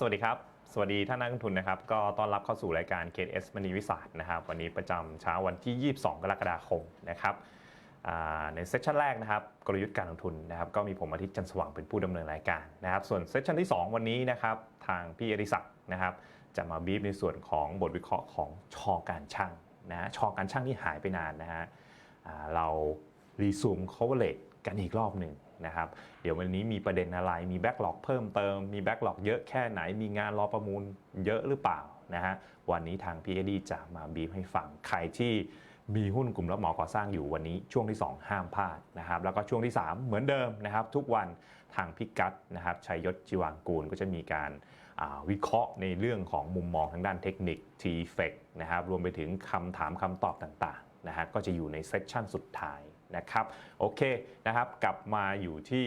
สวัสดีครับ สวัสดีท่านนักลงทุนนะครับ ก็ต้อนรับเข้าสู่รายการ KS มณีวิสาสนะครับ วันนี้ประจำเช้าวันที่ 22 กรกฎาคมนะครับในเซสชันแรกนะครับกลยุทธ์การลงทุนนะครับก็มีผมอาทิตย์จันสว่างเป็นผู้ดำเนินรายการนะครับ ส่วนเซสชันที่ 2 วันนี้นะครับทางพี่อริศักดิ์นะครับจะมาบีบในส่วนของบทวิเคราะห์ของชอการช่างนะชอการช่างที่หายไปนานนะฮะเรารีซูม coverage กันอีกรอบหนึ่ง นะครับ เดี๋ยววันนี้มีประเด็นอะไร มีแบ็กหลอกเพิ่มเติม มีแบ็กหลอกเยอะแค่ไหน มีงานรอประมูลเยอะหรือเปล่านะฮะ วันนี้ทาง p อ d จะมาบีบให้ฟัง ใครที่มีหุ้นกลุ่มรับเหมาก่อสร้างอยู่วันนี้ช่วงที่ 2 ห้ามพลาดนะครับ แล้วก็ช่วงที่ 3 เหมือนเดิมนะครับ ทุกวันทางพิกัดนะครับชัยยศจิวางกูลก็จะมีการาวิเคราะห์ในเรื่องของมุมมองทางด้านเทคนิค t f e c นะครับรวมไปถึงคำถามคำตอบต่างๆนะฮะก็จะอยู่ในเซสชั่นสุดท้าย นะครับโอเคนะครับกลับมาอยู่ที่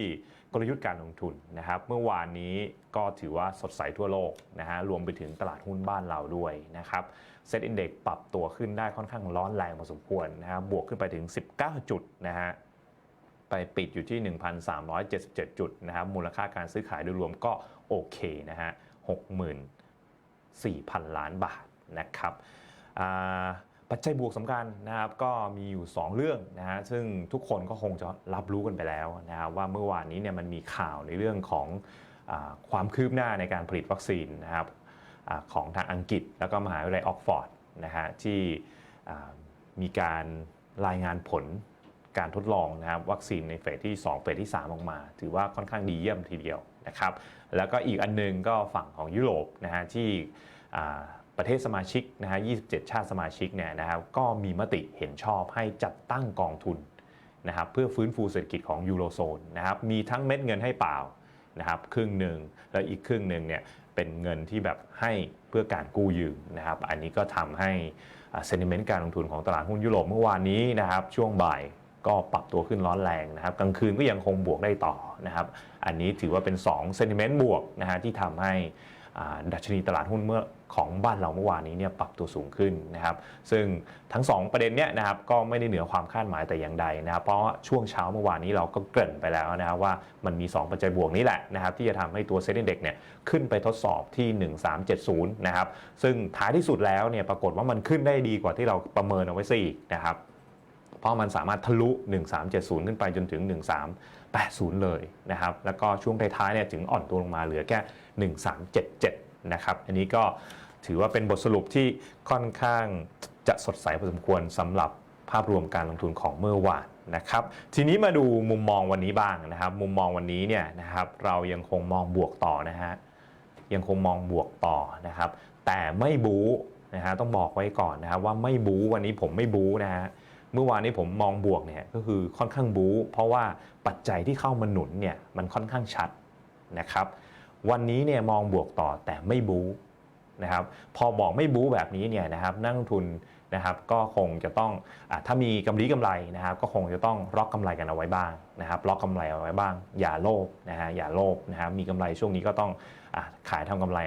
กลยุทธ์การลงทุนนะครับเมื่อวานนี้ก็ถือว่าสดใสทั่วโลกนะฮะรวมไปถึงตลาดหุ้นบ้านเราด้วยนะครับเซ็ตอินเด็กปรับตัวขึ้นได้ค่อนข้างร้อนแรงพอสมควรนะครับบวกขึ้นไปถึง 19 จุดนะฮะไปปิดอยู่ที่ 1,377 จุดนะครับมูลค่าการซื้อขายโดยรวมก็โอเคนะฮะ64,000 ล้านบาทนะครับอ่า ปัจจัยบวกสำคัญนะครับก็มีอยู่ 2 เรื่องนะฮะซึ่งทุกคนก็คงจะรับรู้กันไปแล้วนะครับว่าเมื่อวานนี้เนี่ยมันมีข่าวในเรื่องของอความคืบหน้าในการผลิตวัคซีนนะครับอของทางอังกฤษ แล้วก็มหาวิทยาลัยออกฟอร์ดนะฮะที่มีการรายงานผลการทดลองนะครับวัคซีนในเฟสที่ 2 เฟสที่ 3 ออกมา ถือว่าค่อนข้างดีเยี่ยมทีเดียวนะครับแล้วก็อีกอันหนึงก็ฝั่งของยุโรปนะฮะที่ ประเทศสมาชิกนะฮะ 27 ชาติสมาชิกเนี่ยนะครับก็มีมติเห็นชอบให้จัดตั้งกองทุนนะครับเพื่อฟื้นฟูเศรษฐกิจของยูโรโซนนะครับมีทั้งเม็ดเงินให้เปล่านะครับครึ่งหนึ่งแล้วอีกครึ่งหนึ่งเนี่ยเป็นเงินที่แบบให้เพื่อการกู้ยืมนะครับอันนี้ก็ทำให้เซนิเมนต์การลงทุนของตลาดหุ้นยุโรปเมื่อวานนี้นะครับช่วงบ่ายก็ปรับตัวขึ้นร้อนแรงนะครับกลางคืนก็ยังคงบวกได้ต่อนะครับอันนี้ถือว่าเป็น2เซนิเมนต์บวกนะฮะที่ทำให้ดัชนีตลาดหุ้นเมื่อ ของบ้านเราเมื่อวานนี้เนี่ยปรับตัวสูงขึ้นนะครับ ซึ่งทั้ง 2 ประเด็นเนี้ยนะครับก็ไม่ได้เหนือความคาดหมายแต่อย่างใดนะครับ เพราะช่วงเช้าเมื่อวานนี้เราก็เกริ่นไปแล้วนะครับว่ามันมี 2 ปัจจัยบวกนี้แหละนะครับที่จะทำให้ตัวเซ็นดีเด็กเนี่ยขึ้นไปทดสอบที่ 1370 นะครับ ซึ่งท้ายที่สุดแล้วเนี่ยปรากฏว่ามันขึ้นได้ดีกว่าที่เราประเมินเอาไว้ซะอีกนะครับเพราะมันสามารถทะลุ 1370 ขึ้นไปจนถึง 1380 เลยนะครับ แล้วก็ช่วงท้ายๆเนี่ยถึงอ่อนตัวลงมาเหลือแค่ 1377 นะครับ อันนี้ก็ถือว่าเป็นบทสรุปที่ค่อนข้างจะสดใสพอสมควรสำหรับภาพรวมการลงทุนของเมื่อวานนะครับ ทีนี้มาดูมุมมองวันนี้บ้างนะครับ มุมมองวันนี้เนี่ยนะครับ เรายังคงมองบวกต่อนะฮะยังคงมองบวกต่อนะครับ แต่ไม่บู๊นะฮะต้องบอกไว้ก่อนนะครับว่าไม่บู๊วันนี้ผมไม่บู๊นะฮะเมื่อวานนี้ผมมองบวกเนี่ยก็คือค่อนข้างบู๊เพราะว่าปัจจัยที่เข้ามาหนุนเนี่ยมันค่อนข้างชัดนะครับ วันนี้เนี่ยมองบวกต่อแต่ไม่บู๊นะครับพอบอกไม่บู๊แบบนี้เนี่ยนะครับนักลงทุนนะครับก็คงจะต้องอถ้ามีกำไรกำไรนะครับ ก็คงจะต้องล็อกกำไรกันเอาไว้บ้างนะครับล็อกกำไรเอาไว้บ้าง อย่าโลภนะฮะอย่าโลภนะครับมีกำไรช่วงนี้ก็ต้องอขายทำกำไร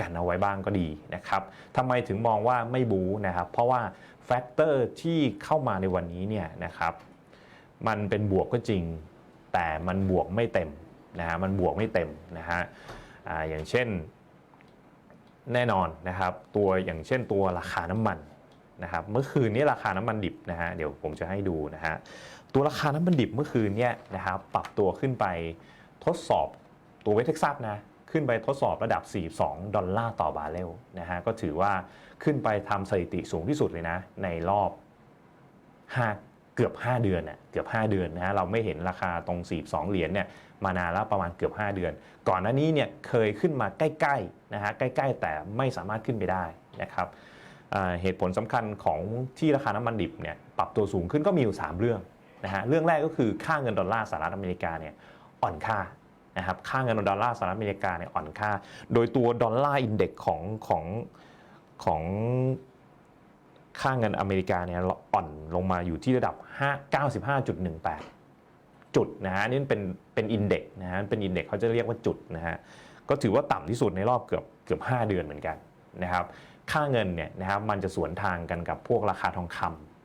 กันเอาไว้บ้างก็ดีนะครับทำไมถึงมองว่าไม่บู๊นะครับ เพราะว่าแฟกเตอร์ที่เข้ามาในวันนี้เนี่ยนะครับ มันเป็นบวกก็จริง แต่มันบวกไม่เต็ม นะฮะมันบวกไม่เต็มนะฮะออย่างเช่นแน่นอนนะครับตัวอย่างเช่นตัวราคาน้ำมันนะครับเมื่อคืนนี้ราคาน้ำมันดิบนะฮะเดี๋ยวผมจะให้ดูนะฮะตัวราคาน้ำมันดิบเมื่อคืนเนี่ยนะครับปรับตัวขึ้นไปทดสอบตัวเวทเท็กซัสนะขึ้นไปทดสอบระดับ 42 ดอลลาร์ต่อบาร์เรลนะฮะก็ถือว่าขึ้นไปทำสถิติสูงที่สุดเลยนะ ในรอบ 5 เกือบ 5 เดือนน่ะเกือบ 5 เดือนนะฮะเราไม่เห็นราคาตรง 42 เหรียญเนี่ย มานานแล้วประมาณเกือบ 5 เดือน ก่อนหน้านี้เนี่ยเคยขึ้นมาใกล้ๆนะฮะใกล้ๆ แต่ไม่สามารถขึ้นไปได้นะครับเหตุผลสำคัญของที่ราคาน้ำมันดิบเนี่ยปรับตัวสูงขึ้นก็มีอยู่ 3 เรื่องนะฮะเรื่องแรกก็คือค่าเงินดอลลาร์สหรัฐอเมริกาเนี่ยอ่อนค่านะครับค่าเงินดอลลาร์สหรัฐอเมริกาเนี่ยอ่อนค่า โดยตัวดอลลาร์อินเด็กของของของค่าเงินอเมริกาเนี่ยอ่อนลงมาอยู่ที่ระดับ 5 95.18 จุดนะฮะอันนี่เป็น เป็นอินเด็กนะฮะเป็นอินเด็กเขาจะเรียกว่าจุดนะฮะก็ถือว่าต่ำที่สุดในรอบเกือบเกือบ 5 เดือนเหมือนกันนะครับค่าเงินเนี่ยนะครับมันจะสวนทางกันกับพวกราคาทองค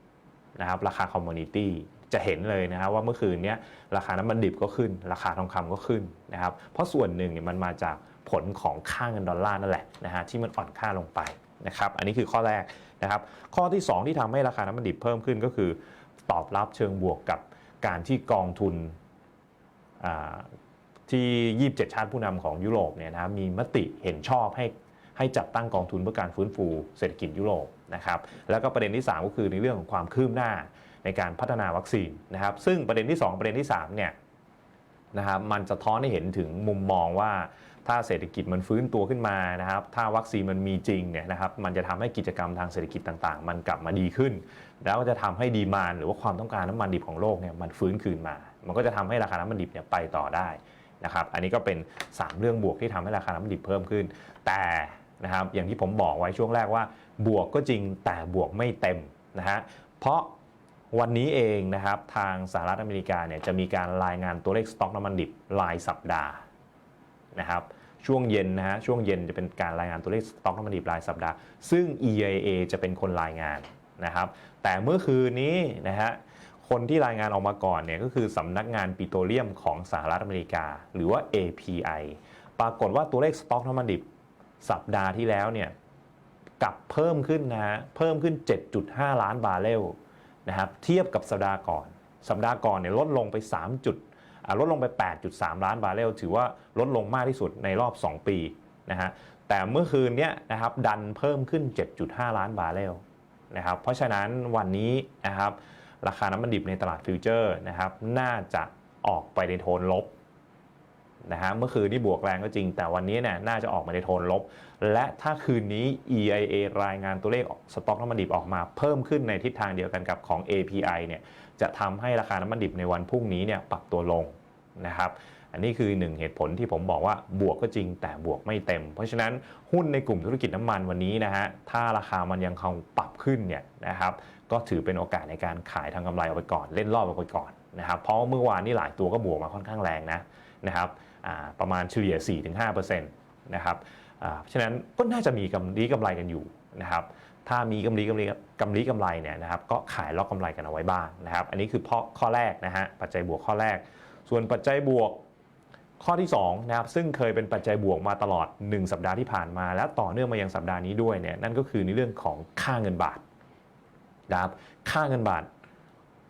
ำนะครับราคาคอมมูนิตี้จะเห็นเลยนะครับว่าเมื่อคืนเนี้ยราคาน้ำมันดิบก็ขึ้น ราคาทองคำก็ขึ้นนะครับเพราะส่วนหนึ่งเนี่ยมันมาจากผลของค่าเงินดอลลาร์นั่นแหละนะฮะที่มันอ่อนค่าลงไปนะครับอันนี้คือข้อแรกนะครับข้อที่ 2 ที่ทำให้ราคาน้ำมันดิบเพิ่มขึ้นก็คือ ตอบรับเชิงบวกกับการที่กองทุน ที่ 27 ชาติผู้นำของยุโรปเนี่ยนะมีมติเห็นชอบให้ให้จัดตั้งกองทุนเพื่อการฟื้นฟูเศรษฐกิจยุโรปนะครับแล้วก็ประเด็นที่ 3 ก็คือในเรื่องของความคืบหน้าในการพัฒนาวัคซีนนะครับซึ่งประเด็นที่ 2 ประเด็นที่3เนี่ยนะครับมันจะท้อนให้เห็นถึงมุมมองว่าถ้าเศรษฐกิจมันฟื้นตัวขึ้นมานะครับ ถ้าวัคซีนมันมีจริงเนี่ยนะครับ มันจะทำให้กิจกรรมทางเศรษฐกิจต่างๆ มันกลับมาดีขึ้น แล้วจะทำให้ดีมานหรือว่าความต้องการน้ำมันดิบของโลกเนี่ยมันฟื้นคืนมา มันก็จะทำให้ราคาน้ำมันดิบเนี่ยไปต่อได้นะครับอันนี้ก็เป็น 3 เรื่องบวกที่ทำให้ราคาน้ำมันดิบเพิ่มขึ้น แต่นะครับอย่างที่ผมบอกไว้ช่วงแรกว่า บวกก็จริงแต่บวกไม่เต็มนะฮะเพราะวันนี้เองนะครับทางสหรัฐอเมริกาเนี่ยจะมีการรายงานตัวเลขสต็อกน้ำมันดิบรายสัปดาห์นะครับช่วงเย็นนะฮะช่วงเย็นจะเป็นการรายงานตัวเลขสต็อกน้ำมันดิบรายสัปดาห์ ซึ่ง EIA จะเป็นคนรายงานนะครับแต่เมื่อคืนนี้นะฮะ คนที่รายงานออกมาก่อนเนี่ยก็คือสำนักงานปิโตรเลียมของสหรัฐอเมริกา หรือว่า API ปรากฏว่าตัวเลขสต็อกน้ำมันดิบสัปดาห์ที่แล้วเนี่ยกลับเพิ่มขึ้นนะฮะเพิ่มขึ้น 7.5 ล้านบาร์เรลนะครับเทียบกับสัปดาห์ก่อน สัปดาห์ก่อนเนี่ยลดลงไป 3 จุดลดลงไป 8.3 ล้านบาร์เรลถือว่าลดลงมากที่สุดในรอบ 2 ปีนะฮะแต่เมื่อคืนเนี้ยนะครับดันเพิ่มขึ้น 7.5 ล้านบาร์เรลนะครับเพราะฉะนั้นวันนี้นะครับ ราคาน้ำมันดิบในตลาดฟิวเจอร์นะครับน่าจะออกไปในโทนลบนะฮะเมื่อคืนนี่บวกแรงก็จริง แต่วันนี้เนี่ยน่าจะออกมาในโทนลบ และถ้าคืนนี้ EIA รายงานตัวเลขสต็อกน้ำมันดิบออกมา เพิ่มขึ้นในทิศทางเดียวกันกับของ API เนี่ยจะทำให้ราคาน้ำมันดิบในวันพรุ่งนี้เนี่ยปรับตัวลงนะครับอันนี้คือหนึ่งเหตุผลที่ผมบอกว่าบวกก็จริงแต่บวกไม่เต็ม เพราะฉะนั้นหุ้นในกลุ่มธุรกิจน้ำมันวันนี้นะฮะถ้าราคามันยังคงปรับขึ้นเนี่ยนะครับ ก็ถือเป็นโอกาสในการขายทางกำไรเอาไปก่อน เล่นรอบเอาไปก่อนนะครับเพราะเมื่อวานนี้หลายตัวก็บวกมาค่อนข้างแรงนะนะครับประมาณเฉลี่ย 4-5%นะครับเพราะฉะนั้นก็น่าจะมีกำไรกำไรกันอยู่นะครับถ้ามีกำไรกำไรกำไรกำไรเนี่ยนะครับก็ขายล็อกกำไรกันเอาไว้บ้างนะครับอันนี้คือข้อข้อแรกนะฮะปัจจัยบวกข้อแรก ส่วนปัจจัยบวกข้อที่2นะครับซึ่งเคยเป็นปัจจัยบวกมาตลอด 1 สัปดาห์ที่ผ่านมา และต่อเนื่องมายังสัปดาห์นี้ด้วยเนี่ยนั่นก็คือในเรื่องของค่าเงินบาท นะครับค่าเงินบาท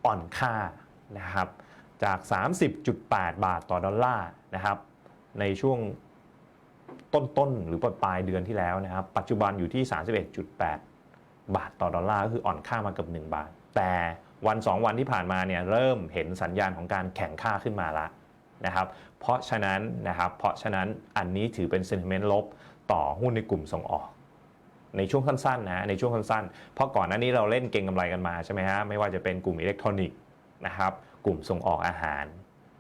อ่อนค่านะครับจาก 30.8 บาทต่อดอลลาร์นะครับในช่วงต้นๆหรือปลายเดือนที่แล้วนะครับ ปัจจุบันอยู่ที่ 31.8 บาทต่อดอลลาร์ก็คืออ่อนค่ามาเกือบ1บาท แต่วัน 2 วันที่ผ่านมาเนี่ยเริ่มเห็นสัญญาณของการแข่งค่าขึ้นมาละนะครับเพราะฉะนั้นนะครับเพราะฉะนั้นอันนี้ถือเป็น sentiment ลบต่อหุ้นในกลุ่มส่งออก ในช่วงสั้นๆนะในช่วงสั้นๆ เพราะก่อนหน้านี้เราเล่นเก็งกำไรกันมาใช่ไหมฮะไม่ว่าจะเป็นกลุ่มอิเล็กทรอนิกส์นะครับกลุ่มส่งออกอาหาร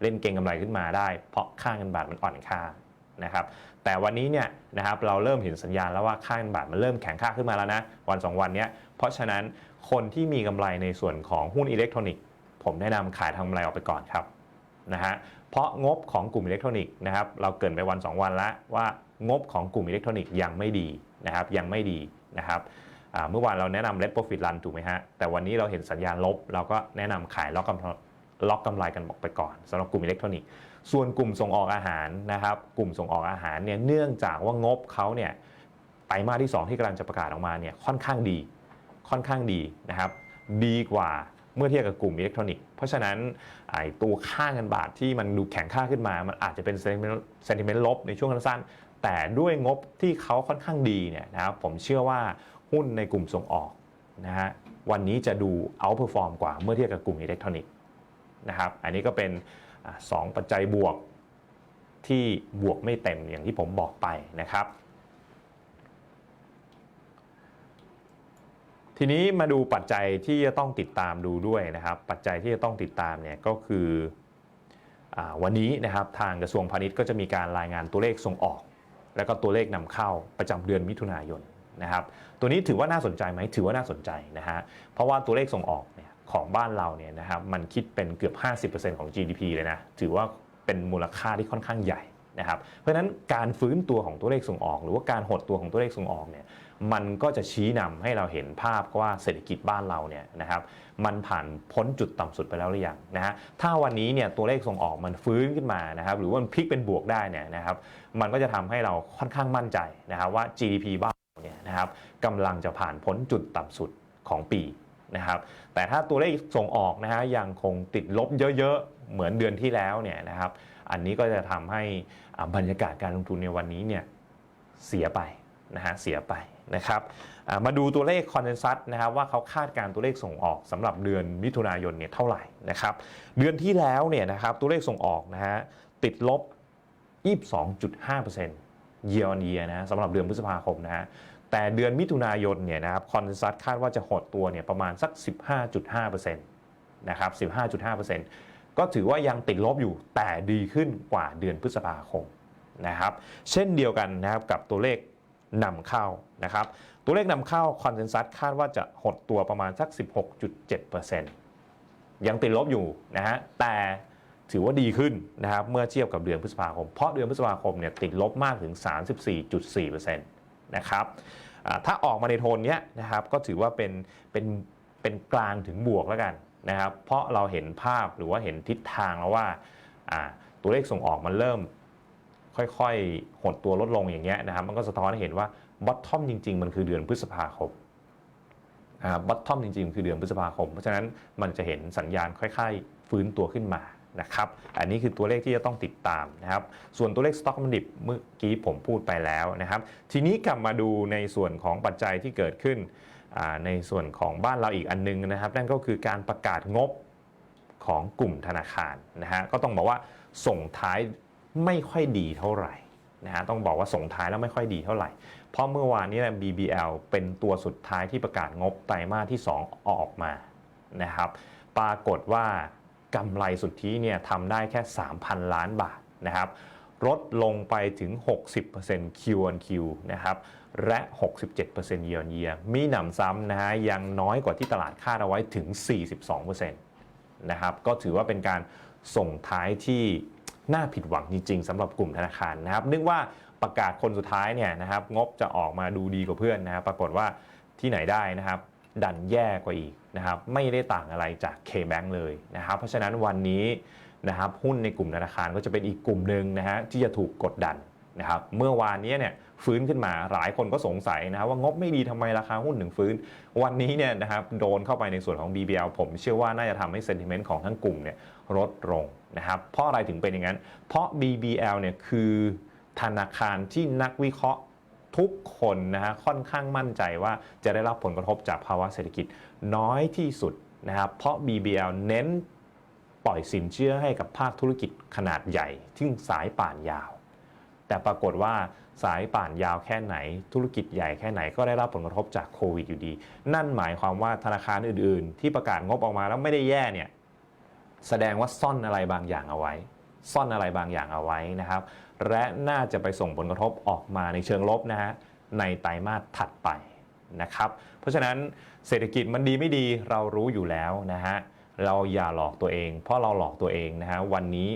เล่นเก็งกำไรขึ้นมาได้ เพราะค่าเงินบาทมันอ่อนค่านะครับแต่วันนี้เนี่ยนะครับเราเริ่มเห็นสัญญาณแล้วว่าค่าเงินบาทมันเริ่มแข็งค่าขึ้นมาแล้วนะวันสองวันเนี้ยเพราะฉะนั้นคนที่มีกำไรในส่วนของหุ้นอิเล็กทรอนิกส์ผมแนะนำขายทางกำไรออกไปก่อนครับนะฮะเพราะงบของกลุ่มอิเล็กทรอนิกส์นะครับเราเกินไปวัน 2 วันแล้วว่า งบของกลุ่มอิเล็กทรอนิกส์ยังไม่ดีนะครับยังไม่ดีนะครับเมื่อวานเราแนะนำ Let Profit Run ถูกไหมฮะ แต่วันนี้เราเห็นสัญญาณลบ เราก็แนะนำขายล็อกกำไรล็อกกำไรกันบอกไปก่อนสำหรับกลุ่มอิเล็กทรอนิกส์ ส่วนกลุ่มส่งออกอาหารนะครับ กลุ่มส่งออกอาหารเนี่ยเนื่องจากว่างบเขาเนี่ยไตรมาสที่ 2 ที่กำลังจะประกาศออกมาเนี่ยค่อนข้างดี ค่อนข้างดีนะครับ ดีกว่าเมื่อเทียบกับกลุ่มอิเล็กทรอนิกส์ เพราะฉะนั้นไอ้ตัวค่าเงินบาทที่มันดูแข็งค่าขึ้นมา มันอาจจะเป็นเซนติเมนต์ลบในช่วงสั้น แต่ด้วยงบที่เขาค่อนข้างดีเนี่ยนะครับผมเชื่อว่าหุ้นในกลุ่มส่งออกนะฮะวันนี้จะดู outperform กว่าเมื่อเทียบกับกลุ่มอิเล็กทรอนิกส์นะครับอันนี้ก็เป็นอ่าสองปัจจัยบวกที่บวกไม่เต็มอย่างที่ผมบอกไปนะครับ ทีนี้มาดูปัจจัยที่จะต้องติดตามดูด้วยนะครับ ปัจจัยที่จะต้องติดตามเนี่ยก็คืออวันนี้นะครับทางกระทรวงพาณิชย์ก็จะมีการรายงานตัวเลขส่งออก แล้วก็ตัวเลขนำเข้าประจำเดือนมิถุนายนนะครับ ตัวนี้ถือว่าน่าสนใจไหมถือว่าน่าสนใจนะฮะ เพราะว่าตัวเลขส่งออกเนี่ยของบ้านเราเนี่ยนะครับมันคิดเป็นเกือบ 50%ของ GDP เลยนะ ถือว่าเป็นมูลค่าที่ค่อนข้างใหญ่นะครับ เพราะฉะนั้นการฟื้นตัวของตัวเลขส่งออก หรือว่าการหดตัวของตัวเลขส่งออกเนี่ย มันก็จะชี้นำให้เราเห็นภาพว่าเศรษฐกิจบ้านเราเนี่ยนะครับมันผ่านพ้นจุดต่ำสุดไปแล้วหรือยังนะฮะถ้าวันนี้เนี่ยตัวเลขส่งออกมันฟื้นขึ้นมานะครับหรือว่ามันพลิกเป็นบวกได้เนี่ยนะครับมันก็จะทำให้เราค่อนข้างมั่นใจนะครับว่า GDP บ้านเราเนี่ยนะครับกำลังจะผ่านพ้นจุดต่ำสุดของปีนะครับแต่ถ้าตัวเลขส่งออกนะฮะยังคงติดลบเยอะๆเหมือนเดือนที่แล้วเนี่ยนะครับอันนี้ก็จะทำให้อ่าบรรยากาศการลงทุนในวันนี้เนี่ยเสียไปนะฮะเสียไป นะครับมาดูตัวเลขคอนเซนแซสนะครับว่าเขาคาดการตัวเลขส่งออกสำหรับเดือนมิถุนายนเนี่ยเท่าไหร่นะครับเดือนที่แล้วเนี่ยนะครับตัวเลขส่งออกนะฮะติดลบ 22.5% year on year นะฮะสำหรับเดือนพฤษภาคมนะฮะแต่เดือนมิถุนายนเนี่ยนะครับคอนเซนแซสคาดว่าจะหดตัวเนี่ยประมาณสัก 15.5%นะครับ 15.5%ก็ถือว่ายังติดลบอยู่แต่ดีขึ้นกว่าเดือนพฤษภาคมนะครับเช่นเดียวกันนะครับกับตัวเลข นำเข้านะครับ ตัวเลขนำเข้าคอนเซนแซสคาดว่าจะหดตัวประมาณสัก 16.7%ยังติดลบอยู่นะฮะแต่ถือว่าดีขึ้นนะครับเมื่อเทียบกับเดือนพฤษภาคม เพราะเดือนพฤษภาคมเนี่ยติดลบมากถึง 34.4%นะครับถ้าออกมาในโทนนี้นะครับก็ถือว่าเป็นเป็นเป็นกลางถึงบวกแล้วกันนะครับเพราะเราเห็นภาพหรือว่าเห็นทิศทางแล้วว่าตัวเลขส่งออกมันเริ่ม ค่อยๆ หดตัวลดลงอย่างเงี้ยนะครับมันก็สะท้อนให้เห็นว่าบอททอมจริง ๆ มันคือเดือนพฤษภาคมบอททอมจริงๆ คือเดือนพฤษภาคม เพราะฉะนั้นมันจะเห็นสัญญาณค่อยๆ ฟื้นตัวขึ้นมานะครับอันนี้คือตัวเลขที่จะต้องติดตามนะครับส่วนตัวเลขสต็อกมันดิบเมื่อกี้ผมพูดไปแล้วนะครับ ทีนี้กลับมาดูในส่วนของปัจจัยที่เกิดขึ้นในส่วนของบ้านเราอีกอันนึงนะครับ นั่นก็คือการประกาศงบของกลุ่มธนาคารนะฮะก็ต้องบอกว่าส่งท้าย ไม่ค่อยดีเท่าไหร่นะฮะต้องบอกว่าส่งท้ายแล้วไม่ค่อยดีเท่าไหร่ เพราะเมื่อวานนี้ BBL เป็นตัวสุดท้ายที่ประกาศงบไตรมาสที่ 2 ออกมานะครับปรากฏว่ากำไรสุทธิเนี่ยทำได้แค่ 3,000 ล้านบาทนะครับลดลงไปถึง 60% Q on Q นะครับและ 67% year on year มีหนำซ้ำนะฮะยังน้อยกว่าที่ตลาดคาดเอาไว้ถึง 42%นะครับก็ถือว่าเป็นการส่งท้ายที่ น่าผิดหวังจริง ๆสำหรับกลุ่มธนาคารนะครับนึกว่าประกาศคนสุดท้ายเนี่ยนะครับงบจะออกมาดูดีกว่าเพื่อนนะครับปรากฏว่าที่ไหนได้นะครับ ดันแย่กว่าอีกนะครับไม่ได้ต่างอะไรจาก K-Bank เลยนะครับเพราะฉะนั้นวันนี้นะครับหุ้นในกลุ่มธนาคารก็จะเป็นอีกกลุ่มหนึ่งนะฮะที่จะถูกกดดันนะครับเมื่อวานนี้เนี่ยฟื้นขึ้นมาหลายคนก็สงสัยนะครับว่างบไม่ดีทำไมราคาหุ้นถึงฟื้น วันนี้เนี่ยนะครับโดนเข้าไปในส่วนของ BBL ผมเชื่อว่าน่าจะทำให้ sentiment ของทั้งกลุ่มเนี่ยลดลง นะครับ เพราะอะไรถึงเป็นอย่างนั้น เพราะ BBL เนี่ยคือธนาคารที่นักวิเคราะห์ทุกคนนะฮะค่อนข้างมั่นใจว่าจะได้รับผลกระทบจากภาวะเศรษฐกิจน้อยที่สุดนะครับ เพราะ BBL เน้นปล่อยสินเชื่อให้กับภาคธุรกิจขนาดใหญ่ที่สายป่านยาว แต่ปรากฏว่าสายป่านยาวแค่ไหน ธุรกิจใหญ่แค่ไหนก็ได้รับผลกระทบจากโควิดอยู่ดี นั่นหมายความว่าธนาคารอื่นๆ ที่ประกาศงบออกมาแล้วไม่ได้แย่เนี่ย แสดงว่าซ่อนอะไรบางอย่างเอาไว้ ซ่อนอะไรบางอย่างเอาไว้นะครับ และน่าจะไปส่งผลกระทบออกมาในเชิงลบนะฮะในไตรมาสถัดไปนะครับ เพราะฉะนั้นเศรษฐกิจมันดีไม่ดีเรารู้อยู่แล้วนะฮะเราอย่าหลอกตัวเอง เพราะเราหลอกตัวเองนะฮะวันนี้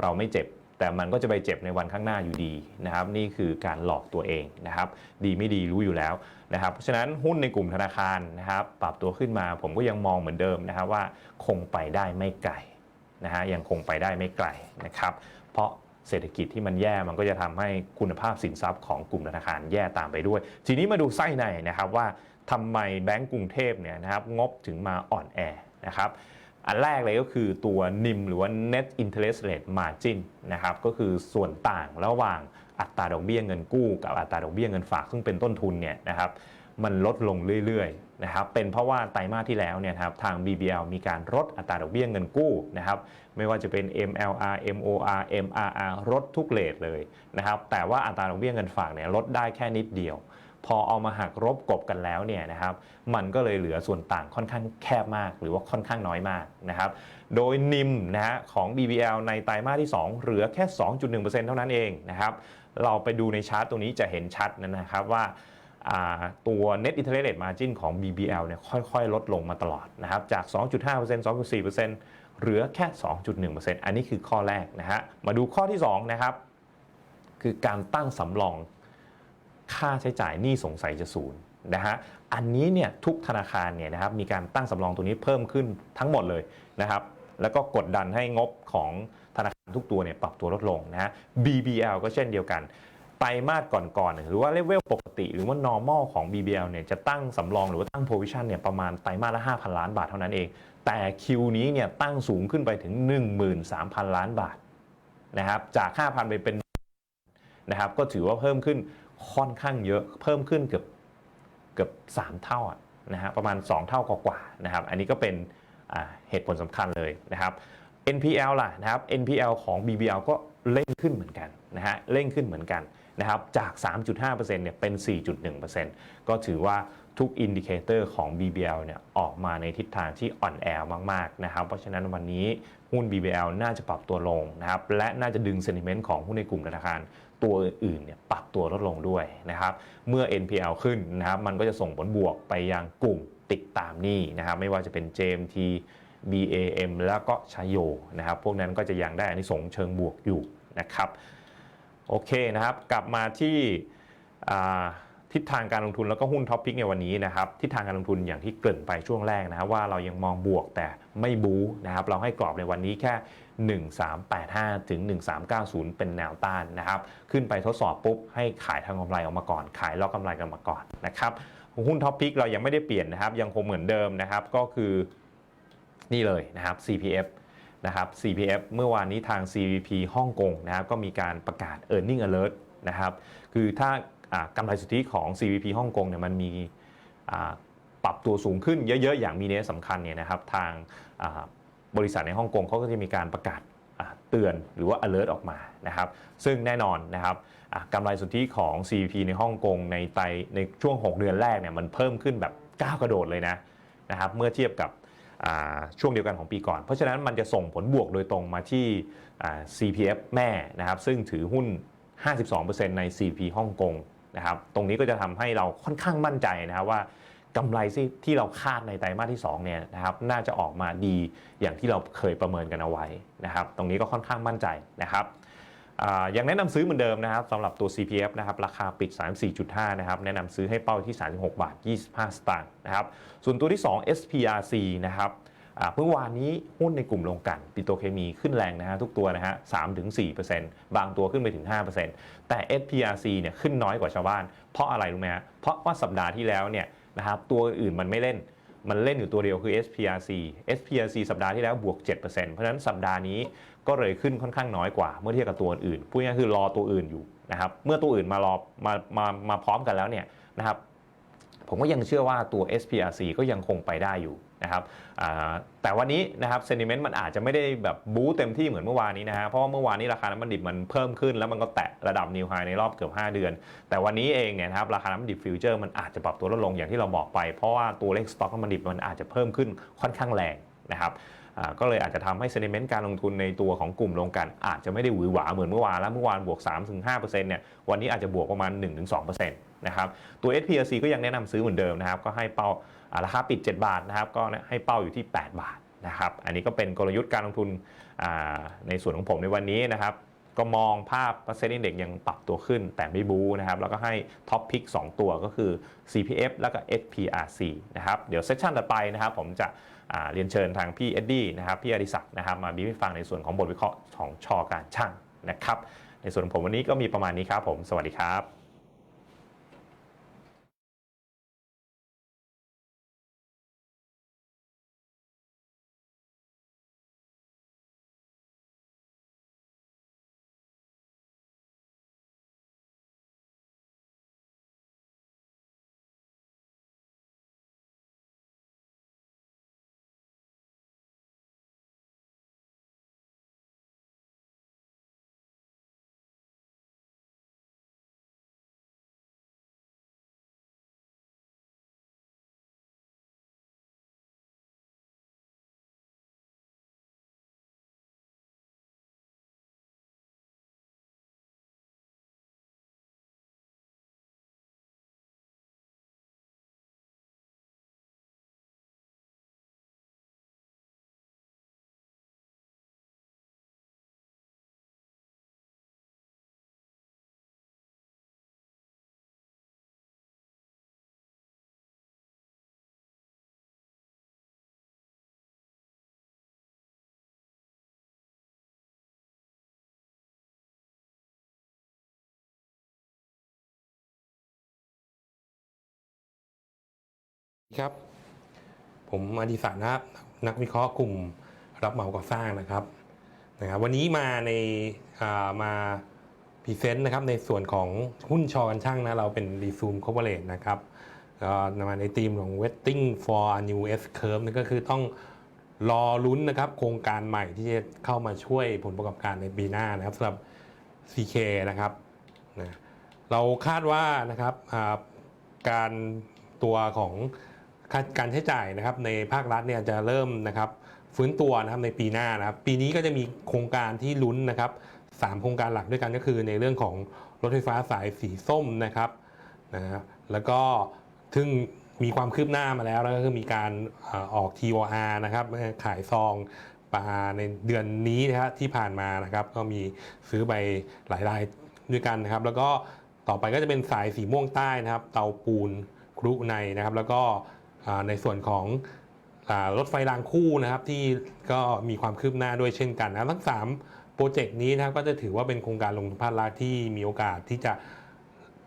เราไม่เจ็บ แต่มันก็จะไปเจ็บในวันข้างหน้าอยู่ดีนะครับ นี่คือการหลอกตัวเองนะครับ ดีไม่ดีรู้อยู่แล้วนะครับเพราะฉะนั้นหุ้นในกลุ่มธนาคารนะครับ ปรับตัวขึ้นมาผมก็ยังมองเหมือนเดิมนะครับว่าคงไปได้ไม่ไกล นะฮะยังคงไปได้ไม่ไกลนะครับเพราะเศรษฐกิจที่มันแย่มันก็จะทำให้คุณภาพสินทรัพย์ของกลุ่มธนาคารแย่ตามไปด้วย ทีนี้มาดูไส้ในนะครับว่าทำไมแบงก์กรุงเทพเนี่ยนะครับงบถึงมาอ่อนแอนะครับอันแรกเลยก็คือตัว NIM หรือว่า Net Interest Rate Margin นะครับก็คือส่วนต่างระหว่างอัตราดอกเบี้ยเงินกู้กับอัตราดอกเบี้ยเงินฝากซึ่งเป็นต้นทุนเนี่ยนะครับ มันลดลงเรื่อยๆนะครับเป็นเพราะว่าไตรมาสที่แล้วเนี่ยครับทาง BBL มีการลดอัตราดอกเบี้ยเงินกู้นะครับไม่ว่าจะเป็น MLR MOR MRR ลดทุกเลทเลยนะครับแต่ว่าอัตราดอกเบี้ยเงินฝากเนี่ยลดได้แค่นิดเดียว พอเอามาหักลบกบกันแล้วเนี่ยนะครับมันก็เลยเหลือส่วนต่างค่อนข้างแคบมากหรือว่าค่อนข้างน้อยมากนะครับโดยนิมนะฮะของ BBL ในไตรมาสที่ 2 เหลือแค่ 2.1%เท่านั้นเองนะครับเราไปดูในชาร์ตตรงนี้จะเห็นชัดนะครับว่า ตัว net interest rate margin ของ BBL เนี่ยค่อยๆ ลดลงมาตลอดนะครับจาก 2.5% 2.4%เหลือแค่ 2.1%อันนี้คือข้อแรกนะฮะมาดูข้อที่ 2 นะครับ คือการตั้งสำรองค่าใช้จ่ายหนี้สงสัยจะศูนย์นะฮะอันนี้เนี่ยทุกธนาคารเนี่ยนะครับมีการตั้งสำรองตัวนี้เพิ่มขึ้นทั้งหมดเลยนะครับแล้วก็กดดันให้งบของธนาคารทุกตัวเนี่ยปรับตัวลดลงนะฮะ BBL ก็เช่นเดียวกัน ไตรมาสก่อนๆหรือว่าเลเวลปกติ หรือว่า normal ของ BBL เนี่ยจะตั้งสำรองหรือว่าตั้ง provision เนี่ยประมาณไตรมาสละ 5,000 ล้านบาทเท่านั้นเอง แต่คิวนี้เนี่ยตั้งสูงขึ้นไปถึง 13,000 ล้านบาทนะครับจาก 5,000 ไปเป็นนะครับก็ถือว่าเพิ่มขึ้นค่อนข้างเยอะเพิ่มขึ้นเกือบเกือบ 3 เท่านะฮะประมาณ 2 เท่ากว่าๆนะครับอันนี้ก็เป็นเหตุผลสำคัญเลยนะครับ NPL ล่ะนะครับ NPL ของ BBL ก็เร่งขึ้นเหมือนกันนะฮะเร่งขึ้นเหมือนกัน นะครับจาก 3.5%เนี่ยเป็น 4.1%ก็ถือว่าทุกอินดิเคเตอร์ของ BBL เนี่ยออกมาในทิศทางที่อ่อนแอมากๆนะครับเพราะฉะนั้นวันนี้หุ้น BBL น่าจะปรับตัวลงนะครับและน่าจะดึงเซนิเมนต์ของหุ้นในกลุ่มธนาคารตัวอื่นๆเนี่ยปรับตัวลดลงด้วยนะครับเมื่อ NPL ขึ้นนะครับมันก็จะส่งผลบวกไปยังกลุ่มติดตามหนี้นะครับไม่ว่าจะเป็น JMT BAM แล้วก็ชายโยนะครับพวกนั้นก็จะยังได้อานิสงส์เชิงบวกอยู่นะครับ โอเคนะครับ กลับมาที่ทิศทางการลงทุนแล้วก็หุ้นท็อปพิกในวันนี้นะครับทิศทางการลงทุนอย่างที่เกริ่นไปช่วงแรกนะครับว่าเรายังมองบวกแต่ไม่บู๊นะครับเราให้กรอบในวันนี้แค่ 1385 ถึง 1390 เป็นแนวต้านนะครับ ขึ้นไปทดสอบปุ๊บ ให้ขายทางกำไรออกมาก่อน ขายล็อกกำไรกันมาก่อนนะครับหุ้นท็อปพิกเรายังไม่ได้เปลี่ยนนะครับ ยังคงเหมือนเดิมนะครับก็คือนี่เลยนะครับ CPF นะครับ CPF เมื่อวานนี้ทาง CVP ฮ่องกงนะครับก็มีการประกาศ e a r n i n g alert นะครับคือถ้ากำไรสุทธิของ CVP ฮ่องกงเนี่ยมันมีปรับตัวสูงขึ้นเยอะๆ อย่างมีนัยสำคัญเนี่ยนะครับทางบริษัทในฮ่องกงเขาก็จะมีการประกาศเตือนหรือว่า alert ออกมานะครับ ซึ่งแน่นอนนะครับกำไรสุทธิของ CVP ในฮ่องกงในไตในช่วง 6 เดือนแรกเนี่ยมันเพิ่มขึ้นแบบก้าวกระโดดเลยนะนะครับเมื่อเทียบกับ ช่วงเดียวกันของปีก่อน เพราะฉะนั้นมันจะส่งผลบวกโดยตรงมาที่ CPF แม่นะครับซึ่งถือหุ้น 52%ใน CP ฮ่องกงนะครับตรงนี้ก็จะทำให้เราค่อนข้างมั่นใจนะครับว่ากำไรที่ที่เราคาดในไตรมาสที่2เนี่ยนะครับน่าจะออกมาดีอย่างที่เราเคยประเมินกันเอาไว้นะครับตรงนี้ก็ค่อนข้างมั่นใจนะครับ ยังแนะนำซื้อเหมือนเดิมนะครับสำหรับตัว CPF นะครับราคาปิด 34.5 นะครับ แนะนำซื้อให้เป้าที่ 36 บาท 25 สตางค์นะครับ ส่วนตัวที่ 2 SPRC นะครับเมื่อวานนี้หุ้นในกลุ่มโรงกันปิโตรเคมีขึ้นแรงนะฮะทุกตัวนะฮะ3-4%บางตัวขึ้นไปถึง5%แต่ SPRC เนี่ยขึ้นน้อยกว่าชาวบ้าน เพราะอะไรรู้ไหมฮะเพราะว่าสัปดาห์ที่แล้วเนี่ยนะครับตัวอื่นมันไม่เล่นมันเล่นอยู่ตัวเดียวคือ SPRC SPRC สัปดาห์ที่แล้วบวก 7%เพราะฉะนั้นสัปดาห์นี้ ก็เลยขึ้นค่อนข้างน้อยกว่า เมื่อเทียบกับตัวอื่นพูดง่ายๆคือรอตัวอื่นอยู่นะครับเมื่อตัวอื่นมารอมามามาพร้อมกันแล้วเนี่ยนะครับผมก็ยังเชื่อว่าตัว SPRC ก็ยังคงไปได้อยู่นะครับแต่วันนี้นะครับเซนิเมนต์มันอาจจะไม่ได้แบบบู๊เต็มที่เหมือนเมื่อวานนี้นะฮะเพราะว่าเมื่อวานนี้ราคาน้ำมันดิบมันเพิ่มขึ้น แล้วมันก็แตะระดับนิวไฮในรอบเกือบ 5 เดือน แต่วันนี้เองเนี่ยนะครับราคาน้ำมันดิบฟิวเจอร์มันอาจจะปรับตัวลดลงอย่างที่เราบอกไป เพราะว่าตัวเลขสต็อกน้ำมันดิบมันอาจจะเพิ่มขึ้นค่อนข้างแรงนะครับ ก็เลยอาจจะทำให้เซนิเมนต์การลงทุนในตัวของกลุ่มโรงกันอาจจะไม่ได้หวือหวาเหมือนเมื่อวานแล้วเมื่อวานบวก 3-5%เนี่ยวันนี้อาจจะบวกประมาณ 1-2%นะครับตัว SPRC ก็ยังแนะนำซื้อเหมือนเดิมนะครับก็ให้เป้าราคาปิด 7 บาทนะครับก็ให้เป้าอยู่ที่ 8 บาทนะครับอันนี้ก็เป็นกลยุทธ์การลงทุนในส่วนของผมในวันนี้นะครับ ก็มองภาพเซ็นดิ้งเด็กยังปรับตัวขึ้นแต่ไม่บูนะครับ แล้วก็ให้ท็อปพิก2ตัวก็คือ CPF แล้วก็ SPRC นะครับ เดี๋ยวเซสชันต่อไปนะครับ ผมจะเรียนเชิญทางพี่เอ็ดดี้นะครับ พี่อดิศักดิ์นะครับ มาบีบให้ฟังในส่วนของบทวิเคราะห์ของชอการช่างนะครับ ในส่วนของผมวันนี้ก็มีประมาณนี้ครับผม สวัสดีครับ ครับ ผมอดิศักดิ์นะครับ นักวิเคราะห์กลุ่มรับเหมาก่อสร้างนะครับนะครับ วันนี้มาในามาพรีเซนต์นะครับในส่วนของหุ้นชอกันช่างนะ เราเป็นรีซูมคอร์ปอเรทนะครับก็มาในธีมของ waiting for a new S curve นั่นก็คือต้องรอลุ้นนะครับ โครงการใหม่ที่จะเข้ามาช่วยผลประกอบการในปีหน้านะครับสำหรับ CK นะครับนะเราคาดว่านะครับการตัวของ การใช้จ่ายนะครับในภาครัฐเนี่ยจะเริ่มนะครับฟื้นตัวนะครับในปีหน้านะครับปีนี้ก็จะมีโครงการที่ลุ้นนะครับสามโครงการหลักด้วยกันก็คือในเรื่องของรถไฟฟ้าสายสีส้มนะครับนะแล้วก็ซึ่งมีความคืบหน้ามาแล้วแล้วก็คือมีการอออก TOR นะครับขายซองปลาในเดือนนี้นะครับที่ผ่านมานะครับ ก็มีซื้อไปหลายรายด้วยกันนะครับ แล้วก็ต่อไปก็จะเป็นสายสีม่วงใต้นะครับ เตาปูนครุในนะครับ แล้วก็ ในส่วนของอรถไฟรางคู่นะครับที่ก็มีความคืบหน้าด้วยเช่นกันนะทั้ง 3 โปรเจกต์นี้นะครับก็จะถือว่าเป็นโครงการลงทุนภาครัฐที่มีโอกาสที่จะ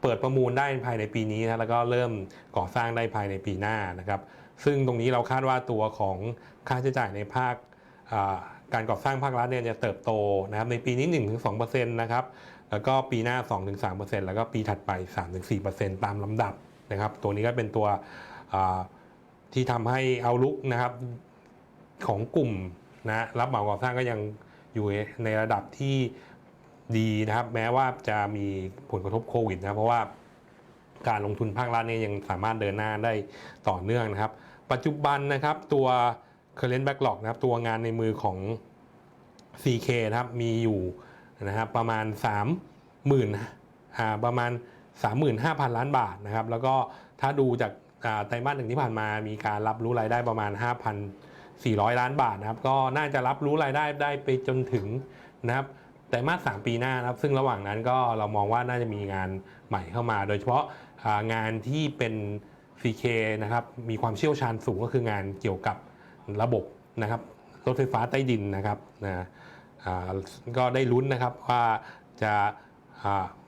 เปิดประมูลได้ภายในปีนี้นะแล้วก็เริ่มก่อสร้างได้ภายในปีหน้านะครับ ซึ่งตรงนี้เราคาดว่าตัวของค่าใช้จ่ายในภาคการก่อสร้างภาครัฐเนี่ยจะเติบโตนะครับในปีนี้ 1-2%นะครับแล้วก็ปีหน้า 2-3%แล้วก็ปีถัดไป 3-4%ตามลำดับนะครับ ตัวนี้ก็เป็นตัว ที่ทำให้เอาลุกนะครับของกลุ่มนะรับเหมาก่อสร้างก็ยังอยู่ในระดับที่ดีนะครับ แม้ว่าจะมีผลกระทบโควิดนะเพราะว่าการลงทุนภาครัฐเนี่ยยังสามารถเดินหน้าได้ต่อเนื่องนะครับ ปัจจุบันนะครับตัว current backlog นะครับตัวงานในมือของ CK นะครับมีอยู่นะครับประมาณ 30,000อ่าประมาณ 35,000 ล้านบาทนะครับ แล้วก็ถ้าดูจาก ไตรมาสหนึ่งที่ผ่านมามีการรับรู้รายได้ประมาณ 5,400 ล้านบาทนะครับก็น่าจะรับรู้รายได้ได้ไปจนถึงนะครับไตรมาส3ปีหน้านะครับ ซึ่งระหว่างนั้นก็เรามองว่าน่าจะมีงานใหม่เข้ามา โดยเฉพาะงานที่เป็น CK นะครับมีความเชี่ยวชาญสูงก็คืองานเกี่ยวกับระบบนะครับรถไฟฟ้าใต้ดินนะครับนะอ่าก็ได้ลุ้นนะครับว่าจะ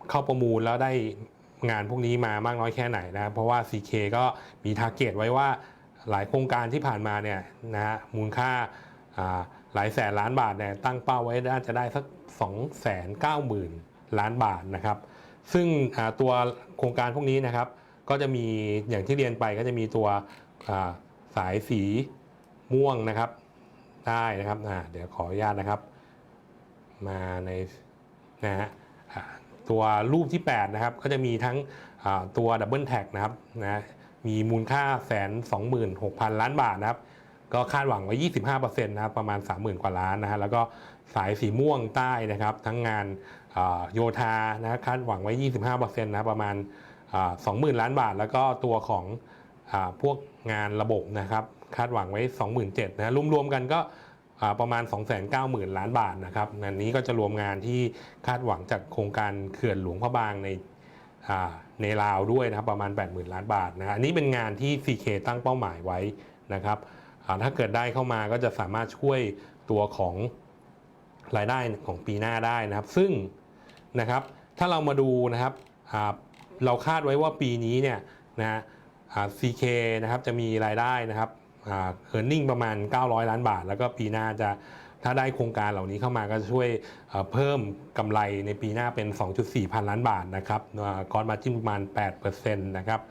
เข้าประมูลแล้วได้ งานพวกนี้มามากน้อยแค่ไหนนะครับเพราะว่า CK ก็มีทาร์เก็ตไว้ว่าหลายโครงการที่ผ่านมาเนี่ยนะฮะมูลค่าหลายแสนล้านบาทเนี่ยตั้งเป้าไว้น่าจะได้สัก 2 9 0 0 0 0 ล้านบาทนะครับ ซึ่งตัวโครงการพวกนี้นะครับก็จะมีอย่างที่เรียนไปก็จะมีตัวสายสีม่วงนะครับได้นะครับเดี๋ยวขออนุญาตนะครับ มาในนะฮะ ตัวรูปที่ 8 นะครับ ก็จะมีทั้งตัวดับเบิลแท็กนะครับนะมีมูลค่าแสนสองหมื่นหกพันล้านบาทนะครับ ก็คาดหวังไว้25%นะครับประมาณ30,000กว่าล้านนะฮะแล้วก็สายสีม่วงใต้นะครับ ทั้งงานโยธานะคาดหวังไว้25%นะประมาณอ่า20,000ล้านบาท แล้วก็ตัวของอพวกงานระบบนะครับ คาดหวังไว้27,000นะรวมๆกันก็ ประมาณ 290,000 ล้านบาทนะครับอันนี้ก็จะรวมงานที่คาดหวังจากโครงการเขื่อนหลวงพระบางในในลาวด้วยนะครับประมาณ 80,000 ล้านบาทนะอันนี้เป็นงานที่ CK ตั้งเป้าหมายไว้นะครับถ้าเกิดได้เข้ามาก็จะสามารถช่วยตัวของรายได้ของปีหน้าได้นะครับ ซึ่งนะครับถ้าเรามาดูนะครับเราคาดไว้ว่าปีนี้เนี่ยนะ CK นะครับจะมีรายได้นะครับ เออร์เน็งประมาณ 900 ล้านบาท แล้วก็ปีหน้าจะถ้าได้โครงการเหล่านี้เข้ามาก็จะช่วยเพิ่มกำไรในปีหน้าเป็น 2.4 พันล้านบาทนะครับคอร์สมาจิ้นประมาณ 8%นะครับ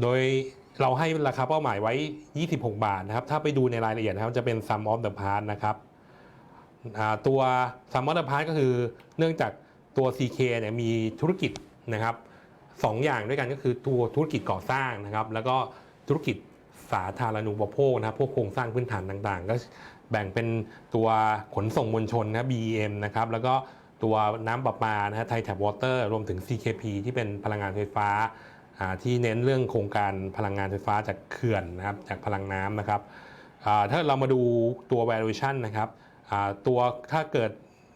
โดยเราให้ราคาเป้าหมายไว้ 26 บาทนะครับ ถ้าไปดูในรายละเอียดนะครับจะเป็น sum of the part นะครับตัว sum of the part ก็คือเนื่องจากตัว CK เนี่ยมีธุรกิจนะครับสองอย่างด้วยกันก็คือตัวธุรกิจก่อสร้างนะครับ แล้วก็ธุรกิจ สาธารณูปโภคนะครับพวกโครงสร้างพื้นฐานต่างๆ ก็แบ่งเป็นตัวขนส่งมวลชนนะ BEM นะครับแล้วก็ตัวน้ำประปานะฮะไทยแท็บวอเตอร์รวมถึง CKP ที่เป็นพลังงานไฟฟ้าที่เน้นเรื่องโครงการพลังงานไฟฟ้าจากเขื่อนนะครับจากพลังน้ำนะครับถ้าเรามาดูตัว valuation นะครับตัวถ้าเกิด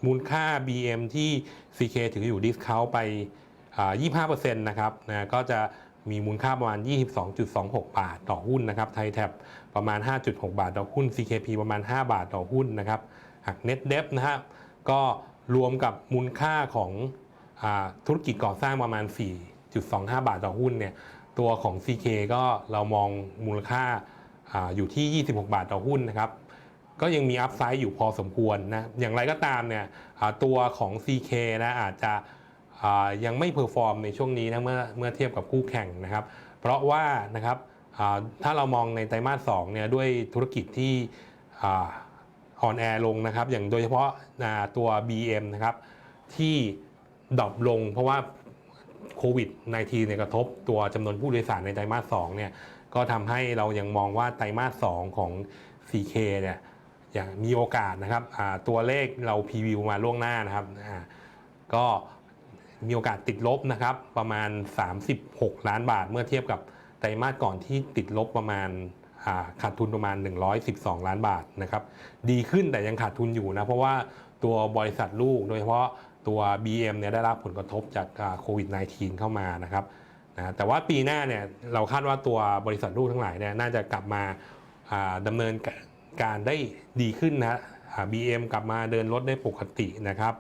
มูลค่า BM ที่ CK ถืออยู่ discount ไป 25%นะครับนะก็จะ มีมูลค่าประมาณ 22.26 บาทต่อหุ้นนะครับไทยแท็บประมาณ 5.6 บาทต่อหุ้น CKP ประมาณ 5 บาทต่อหุ้นนะครับหัก Net d e b นะครับก็รวมกับมูลค่าของอธุรกิจก่อสร้างประมาณ 4.25 บาทต่อหุ้นเนี่ยตัวของ CK ก็เรามองมูลค่าออยู่ที่ 26 บาทต่อหุ้นนะครับก็ยังมีอัพไซด์อยู่พอสมควรนะอย่างไรก็ตามเนี่ยตัวของ CK นะอาจจะ ยังไม่เพอร์ฟอร์มในช่วงนี้นะเมื่อเมื่อเทียบกับคู่แข่งนะครับ เพราะว่านะครับถ้าเรามองในไตรมาส2เนี่ยด้วยธุรกิจที่อ่อนแอร์ลงนะครับ อย่างโดยเฉพาะาตัว BM นะครับที่ดรอปลงเพราะว่าโควิด -19 เนี่ยกระทบตัวจำนวนผู้โดยสารในไตรมาส2เนี่ยก็ทำให้เรายังมองว่าไตรมาส2ของ CK เนี่ยอย่างมีโอกาสนะครับตัวเลขเราพรีวิวมาล่วงหน้านะครับก็ มีโอกาสติดลบนะครับประมาณ 36 ล้านบาท เมื่อเทียบกับไตรมาสก่อนที่ติดลบประมาณขาดทุนประมาณ 112 ล้านบาทนะครับดีขึ้นแต่ยังขาดทุนอยู่นะเพราะว่าตัวบริษัทลูกโดยเฉพาะตัว BM เนี่ยได้รับผลกระทบจากโควิด -19 เข้ามานะครับนะแต่ว่าปีหน้าเนี่ยเราคาดว่าตัวบริษัทลูกทั้งหลายเนี่ยน่าจะกลับมาดำเนินการได้ดีขึ้นนะ BM กลับมาเดินรถได้ปกตินะครับ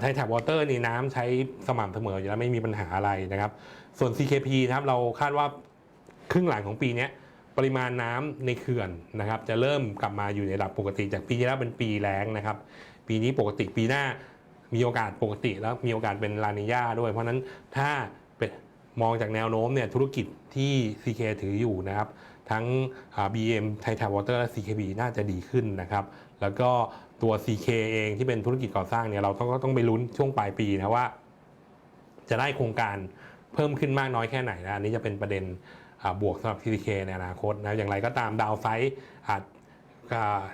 ไทยแท็บวอเตอร์นี่น้ำใช้สม่ำเสมออยู่แล้วไม่มีปัญหาอะไรนะครับ ส่วน CKP นะครับเราคาดว่าครึ่งหลังของปีนี้ปริมาณน้ำในเขื่อนนะครับ จะเริ่มกลับมาอยู่ในระดับปกติจากปีที่แล้วเป็นปีแล้งนะครับ ปีนี้ปกติปีหน้ามีโอกาสปกติแล้วมีโอกาสเป็นลานิญาด้วย เพราะนั้นถ้าเป็นมองจากแนวโน้มเนี่ยธุรกิจที่ CK ถืออยู่นะครับ ทั้ง BM ไทยทาวอเตอร์และ CKB น่าจะดีขึ้นนะครับ แล้วก็ ตัว CK เองที่เป็นธุรกิจก่อสร้างเนี่ยเราต้องก็ต้องไปลุ้นช่วงปลายปีนะว่า จะได้โครงการเพิ่มขึ้นมากน้อยแค่ไหนนะอันนี้จะเป็นประเด็นบวกสำหรับ CK ในอนาคตนะอย่างไรก็ตามดาวไซด์อาจ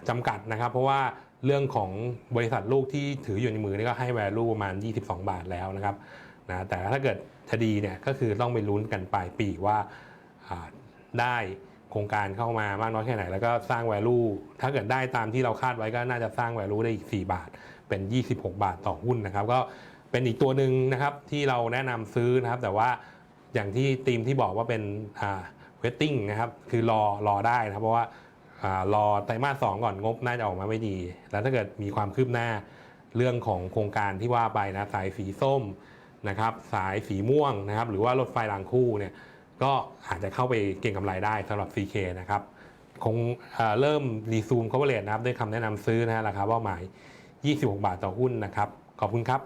จำกัดนะครับ เพราะว่าเรื่องของบริษัทลูกที่ถืออยู่ในมือนี่ก็ให้ value ประมาณ 22 บาทแล้วนะครับนะแต่ถ้าเกิดจะดีเนี่ยก็คือต้องไปลุ้นกันปลายปีว่าได้ โครงการเข้ามามากน้อยแค่ไหน แล้วก็สร้าง value ถ้าเกิดได้ตามที่เราคาดไว้ก็น่าจะสร้าง value ได้อีก 4 บาท เป็น 26 บาทต่อหุ้นนะครับ ก็เป็นอีกตัวหนึ่งนะครับที่เราแนะนำซื้อนะครับ แต่ว่าอย่างที่ทีมที่บอกว่าเป็นอ่า waiting นะครับ คือรอรอได้นะครับ เพราะว่าอ่ารอไตรมาสสองก่อนงบน่าจะออกมาไม่ดี แล้วถ้าเกิดมีความคืบหน้าเรื่องของโครงการที่ว่าไปนะสายสีส้มนะครับ สายสีม่วงนะครับ หรือว่ารถไฟรางคู่เนี่ย ก็อาจจะเข้าไปเก็งกำไรได้สำหรับ CK นะครับคงเเริ่มรีซูม coverage นะครับด้วยคำแนะนำซื้อนะฮะราคาเป้าหมาย 26 บาทต่อหุ้นนะครับ ขอบคุณครับ